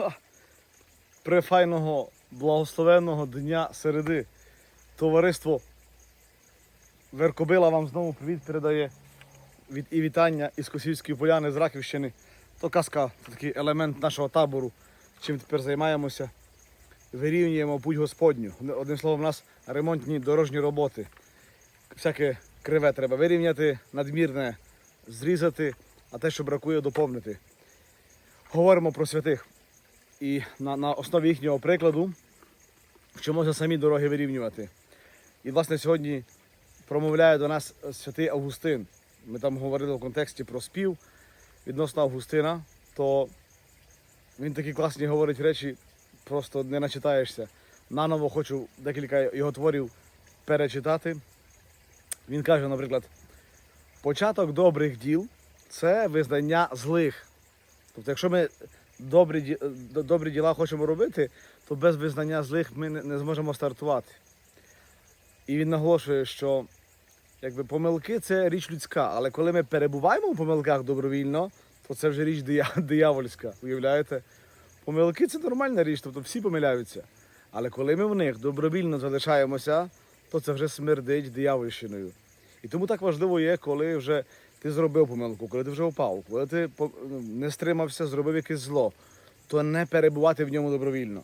префайного благословенного дня середи. Товариство Веркобила вам знову привіт передає від і вітання із Косівської поляни з Раківщини. То казка, це такий елемент нашого табору, чим тепер займаємося. Вирівнюємо путь Господню. Одним словом, у нас ремонтні дорожні роботи. Всяке криве треба вирівняти, надмірне зрізати, а те, що бракує, доповнити. Говоримо про святих. І на, на основі їхнього прикладу вчимося самі дороги вирівнювати. І, власне, сьогодні промовляє до нас святий Августин. Ми там говорили в контексті про спів відносно Августина, то він такі класні говорить речі, просто не начитаєшся. Наново хочу декілька його творів перечитати. Він каже, наприклад, початок добрих діл це визнання злих. Тобто, якщо ми добрі, добрі діла хочемо робити, то без визнання злих ми не, не зможемо стартувати. І він наголошує, що якби, помилки це річ людська, але коли ми перебуваємо в помилках добровільно, то це вже річ диявольська. Уявляєте? Помилки це нормальна річ, тобто всі помиляються. Але коли ми в них добровільно залишаємося, то це вже смердить диявольщиною. І тому так важливо є, коли вже ти зробив помилку, коли ти вже впав, коли ти не стримався, зробив якесь зло, то не перебувати в ньому добровільно.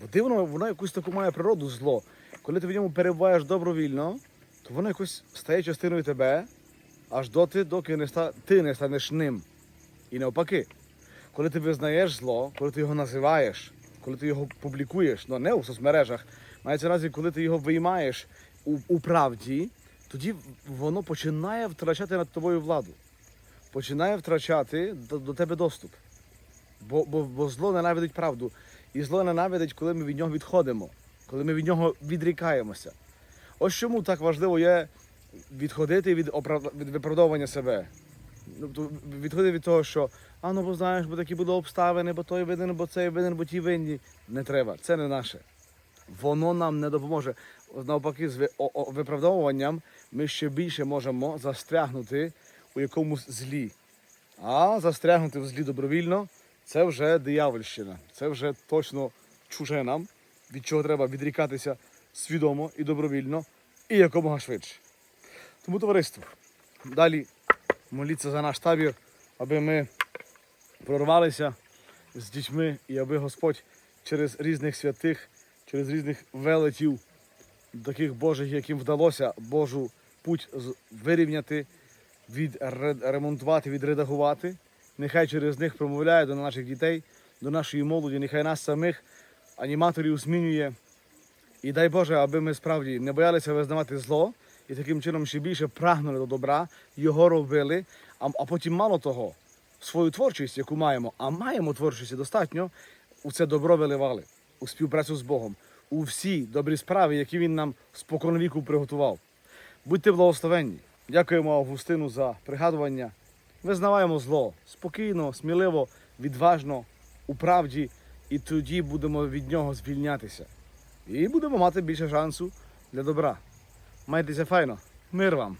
Бо дивно, воно якусь таку має природу зло. Коли ти в ньому перебуваєш добровільно, то воно якось стає частиною тебе, аж доти, доки не ста... ти не станеш ним. І навпаки, коли ти визнаєш зло, коли ти його називаєш, коли ти його публікуєш, ну не у соцмережах, мається на увазі, коли ти його виймаєш у, у правді, тоді воно починає втрачати над тобою владу, починає втрачати до, до тебе доступ. Бо, бо, бо зло ненавидить правду. І зло ненавидить, коли ми від нього відходимо, коли ми від нього відрікаємося. Ось чому так важливо є відходити від, оправда... від виправдовування себе. Тобто відходити від того, що а ну бо знаєш, бо такі були обставини, бо той винен, бо цей винен, бо ті винні. Не треба, це не наше. Воно нам не допоможе. Навпаки, з виправдовуванням ми ще більше можемо застрягнути у якомусь злі. А застрягнути в злі добровільно це вже диявольщина. Це вже точно чуже нам, від чого треба відрікатися свідомо і добровільно, і якомога швидше. Тому товариство, далі моліться за наш табір, аби ми прорвалися з дітьми і аби Господь через різних святих, через різних велетів, таких Божих, яким вдалося Божу путь вирівняти, відремонтувати, відредагувати. Нехай через них промовляє до наших дітей, до нашої молоді, нехай нас самих аніматорів змінює. І дай Боже, аби ми справді не боялися визнавати зло і таким чином ще більше прагнули до добра, його робили, а, а потім мало того, свою творчість, яку маємо, а маємо творчості достатньо, у це добро виливали, у співпрацю з Богом, у всі добрі справи, які Він нам споконвіку приготував. Будьте благословенні. Дякуємо Августину за пригадування. Визнаваємо зло спокійно, сміливо, відважно, у правді, і тоді будемо від нього звільнятися. І будемо мати більше шансу для добра. Майтеся файно. Мир вам!